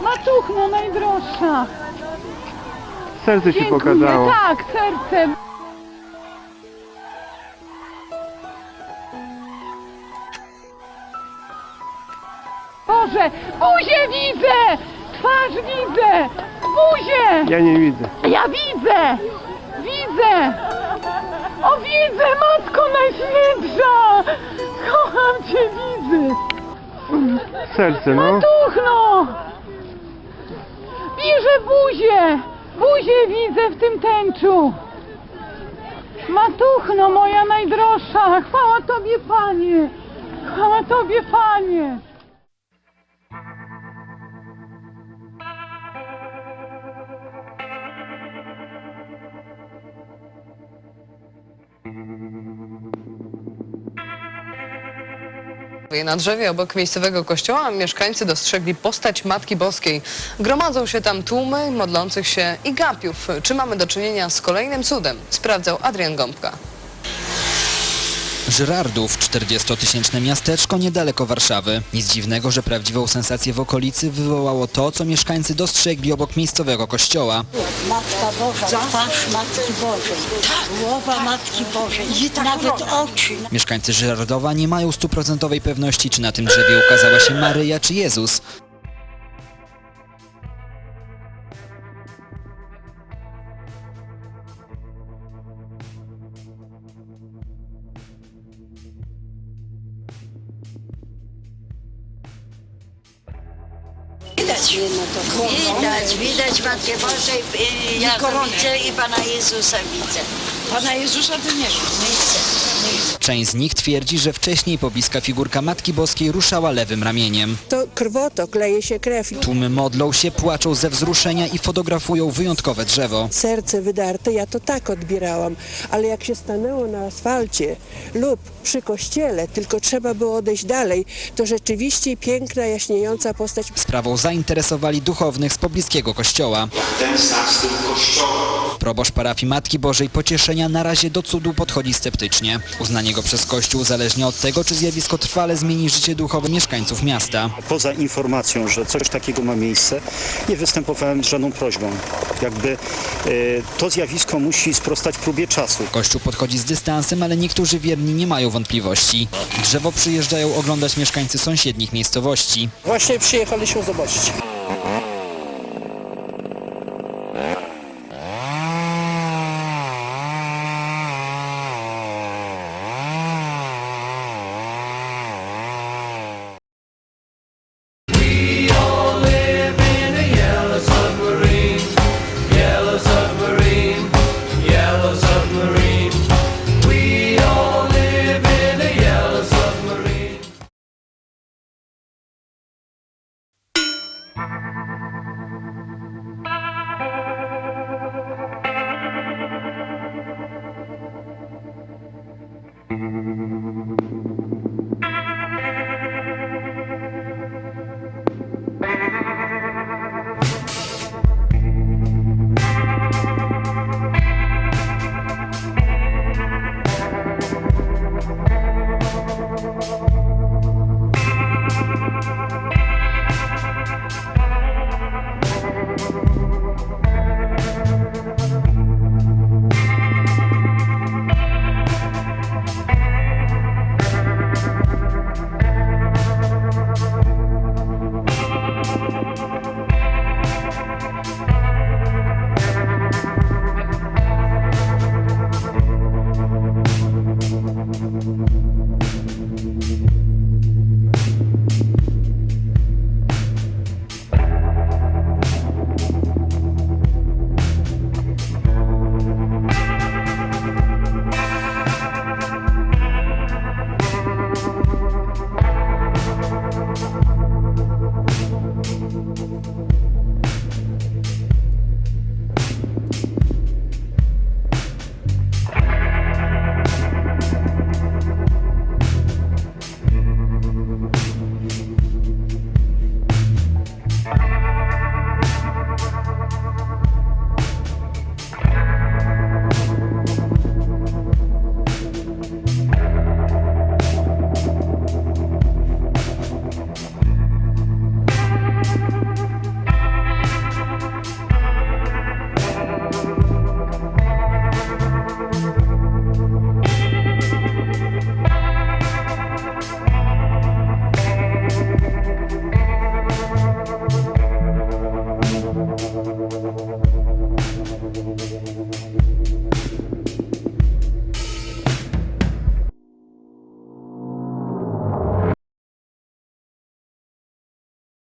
Matuchno najdroższa. Serce ci Dziękuję, pokazało. tak, serce. Boże, buzię widzę! Twarz widzę! Buzię! Ja nie widzę. Ja widzę! Widzę! O widzę, Matko Najświętsza! Kocham Cię, widzę! Serce, no. Matuchno! Bierze buzię! Buzię widzę w tym tęczu! Matuchno, moja najdroższa! Chwała Tobie, Panie! Chwała Tobie, Panie! Na drzewie obok miejscowego kościoła mieszkańcy dostrzegli postać Matki Boskiej. Gromadzą się tam tłumy modlących się i gapiów. Czy mamy do czynienia z kolejnym cudem? Sprawdzał Adrian Gąbka. Żyrardów, 40-tysięczne miasteczko niedaleko Warszawy. Nic dziwnego, że prawdziwą sensację w okolicy wywołało to, co mieszkańcy dostrzegli obok miejscowego kościoła. Matka Boża, twarz Matki Bożej, głowa Matki Bożej, nawet oczy. Mieszkańcy Żyrardowa nie mają stuprocentowej pewności, czy na tym drzewie ukazała się Maryja czy Jezus. Widać, widać, widać Matkę Bożej, i ja to widzę i Pana Jezusa widzę. Pana Jezusa to nie widzę. Część z nich twierdzi, że wcześniej pobliska figurka Matki Boskiej ruszała lewym ramieniem. To krwotok, leje się krew. Tłumy modlą się, płaczą ze wzruszenia i fotografują wyjątkowe drzewo. Serce wydarte, ja to tak odbierałam, ale jak się stanęło na asfalcie lub przy kościele, tylko trzeba było odejść dalej, to rzeczywiście piękna, jaśniejąca postać. Sprawą zainteresowali duchownych z pobliskiego kościoła. ten znak z tym kościołem. Proboszcz parafii Matki Bożej Pocieszenia na razie do cudu podchodzi sceptycznie. Uznanie go przez Kościół zależnie od tego, czy zjawisko trwale zmieni życie duchowe mieszkańców miasta. Poza informacją, że coś takiego ma miejsce, nie występowałem z żadną prośbą. Jakby e, to zjawisko musi sprostać próbie czasu. Kościół podchodzi z dystansem, ale niektórzy wierni nie mają wątpliwości. Drzewo przyjeżdżają oglądać mieszkańcy sąsiednich miejscowości. Właśnie przyjechaliśmy zobaczyć. Thank you.